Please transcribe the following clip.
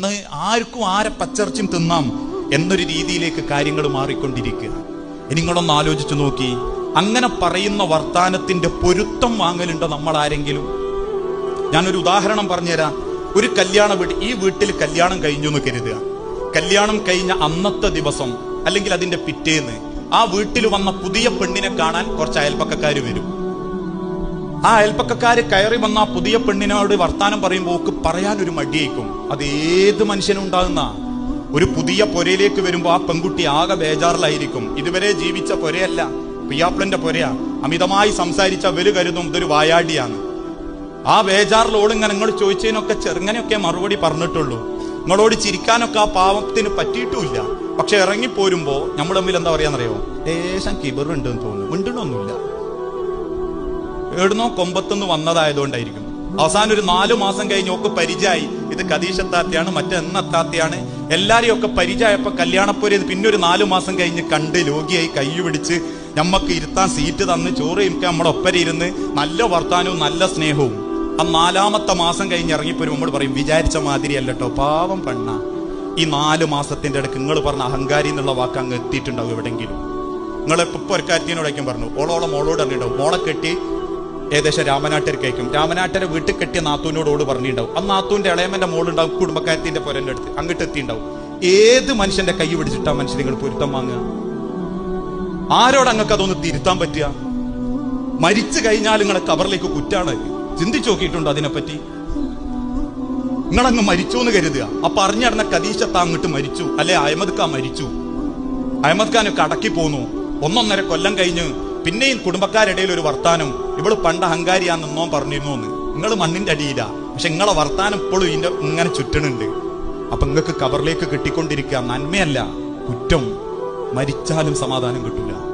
ഇന്ന് ആർക്കും ആരെ പച്ചർച്ചും തിന്നാം എന്നൊരു രീതിയിലേക്ക് കാര്യങ്ങൾ മാറിക്കൊണ്ടിരിക്കുക നിങ്ങളൊന്ന് ആലോചിച്ചു നോക്കി. അങ്ങനെ പറയുന്ന വർത്താനത്തിന്റെ പൊരുത്തം വാങ്ങലുണ്ടോ നമ്മൾ ആരെങ്കിലും ഞാനൊരു ഉദാഹരണം പറഞ്ഞുതരാം. ഒരു കല്യാണ വീട് ഈ വീട്ടിൽ കല്യാണം കഴിഞ്ഞു എന്ന് കരുതുക. കല്യാണം കഴിഞ്ഞ അന്നത്തെ ദിവസം അല്ലെങ്കിൽ അതിന്റെ പിറ്റേന്ന് ആ വീട്ടിൽ വന്ന പുതിയ പെണ്ണിനെ കാണാൻ കുറച്ച് അയൽപ്പക്കക്കാർ വരും. ആ അയൽപ്പക്കാര് കയറി വന്ന ആ പുതിയ പെണ്ണിനോട് വർത്താനം പറയുമ്പോൾ ഓക്ക് ഒരു മടിയേക്കും. അത് ഏത് മനുഷ്യനും ഉണ്ടാകുന്ന? ഒരു പുതിയ പൊരയിലേക്ക് വരുമ്പോൾ ആ പെൺകുട്ടി ആകെ ബേജാറിലായിരിക്കും. ഇതുവരെ ജീവിച്ച പൊരയല്ല പിയാപ്പിളന്റെ പൊരയാ. അമിതമായി സംസാരിച്ച വലു കരുതും ഇതൊരു വായാടിയാണ്. ആ ബേജാറിലോട് ഇങ്ങനെ നിങ്ങൾ ചോദിച്ചതിനൊക്കെ ചെറുങ്ങനെയൊക്കെ മറുപടി പറഞ്ഞിട്ടുള്ളൂ. നിങ്ങളോട് ചിരിക്കാനൊക്കെ ആ പാവത്തിന് പറ്റിയിട്ടുമില്ല. പക്ഷെ ഇറങ്ങിപ്പോരുമ്പോ നമ്മൾ തമ്മിൽ എന്താ പറയാന്നറിയോ? ലേശം കിബറുണ്ടെന്ന് തോന്നുന്നു. മിണ്ടണമൊന്നുമില്ല എവിടുന്നോ കൊമ്പത്തുനിന്ന് വന്നതായതുകൊണ്ടായിരിക്കും. അവസാനം ഒരു നാലു മാസം കഴിഞ്ഞ് ഒക്കെ പരിചയമായി. ഇത് കദീഷത്താത്തയാണ് മറ്റെന്നത്താത്തയാണ് എല്ലാരെയും ഒക്കെ പരിചയമായപ്പോ കല്യാണപ്പൊരി പിന്നെ ഒരു നാലു മാസം കഴിഞ്ഞ് കണ്ട് രോഗിയായി കൈ പിടിച്ച് നമ്മക്ക് ഇരുത്താൻ സീറ്റ് തന്ന് ചോറ് ഇമിക്കാൻ നമ്മുടെ ഒപ്പര ഇരുന്ന് നല്ല വർത്താനവും നല്ല സ്നേഹവും. ആ നാലാമത്തെ മാസം കഴിഞ്ഞ് ഇറങ്ങിപ്പോരും നമ്മൾ പറയും വിചാരിച്ച മാതിരി അല്ലട്ടോ പാവം പെണ്ണ. ഈ നാല് മാസത്തിന്റെ ഇടയ്ക്ക് നിങ്ങൾ പറഞ്ഞ അഹങ്കാരി എന്നുള്ള വാക്ക് അങ്ങ് എത്തിയിട്ടുണ്ടാവും ഒരു കാര്യത്തിനോടേക്കും പറഞ്ഞു ഓളോളം മോളോട് അറിഞ്ഞിട്ടുണ്ടാവും മോളെ കെട്ടി ഏകദേശം രാമനാട്ടർക്കേക്കും രാമനാട്ടരെ വീട്ടിൽ കെട്ടിയ നാത്തൂനോടോട് പറഞ്ഞിട്ടുണ്ടാവും. ആ നാത്തൂന്റെ ഇളയമന്റെ മോളുണ്ടാവും കുടുംബക്കാരത്തിന്റെ പുരന്റെ അടുത്ത് അങ്ങോട്ട് എത്തിണ്ടാവും ഏത് മനുഷ്യന്റെ കൈ പിടിച്ചിട്ടാ മനുഷ്യൻ നിങ്ങൾ പൊരുത്തം വാങ്ങുക? ആരോട് അങ്ങക്ക് അതൊന്ന് തിരുത്താൻ പറ്റുക? മരിച്ചു കഴിഞ്ഞാൽ നിങ്ങളെ കബറിലേക്ക് കുറ്റാണ്. ചിന്തിച്ചു നോക്കിയിട്ടുണ്ടോ അതിനെപ്പറ്റി? നിങ്ങളങ്ങ് മരിച്ചു എന്ന് കരുതുക. ആ പറഞ്ഞു നടന്ന കദീശത്ത അങ്ങോട്ട് മരിച്ചു. അല്ലെ അഹമ്മദ് ഖാൻ മരിച്ചു. അഹമ്മദ് ഖാനൊക്കെ കടക്കി പോന്നു ഒന്നൊന്നര കൊല്ലം കഴിഞ്ഞ് പിന്നെയും കുടുംബക്കാരിടയിൽ ഒരു വർത്താനം ഇവൾ പണ്ട് അഹങ്കാരിയാന്നോ പറഞ്ഞിരുന്നു എന്ന് നിങ്ങൾ മണ്ണിന്റെ അടിയില. പക്ഷെ നിങ്ങളെ വർത്താനം ഇപ്പോഴും ഇതിന്റെ ഇങ്ങനെ ചുറ്റണുണ്ട്. അപ്പൊ നിങ്ങൾക്ക് കവറിലേക്ക് കിട്ടിക്കൊണ്ടിരിക്കുക നന്മയല്ല കുറ്റം. മരിച്ചാലും സമാധാനം കിട്ടൂല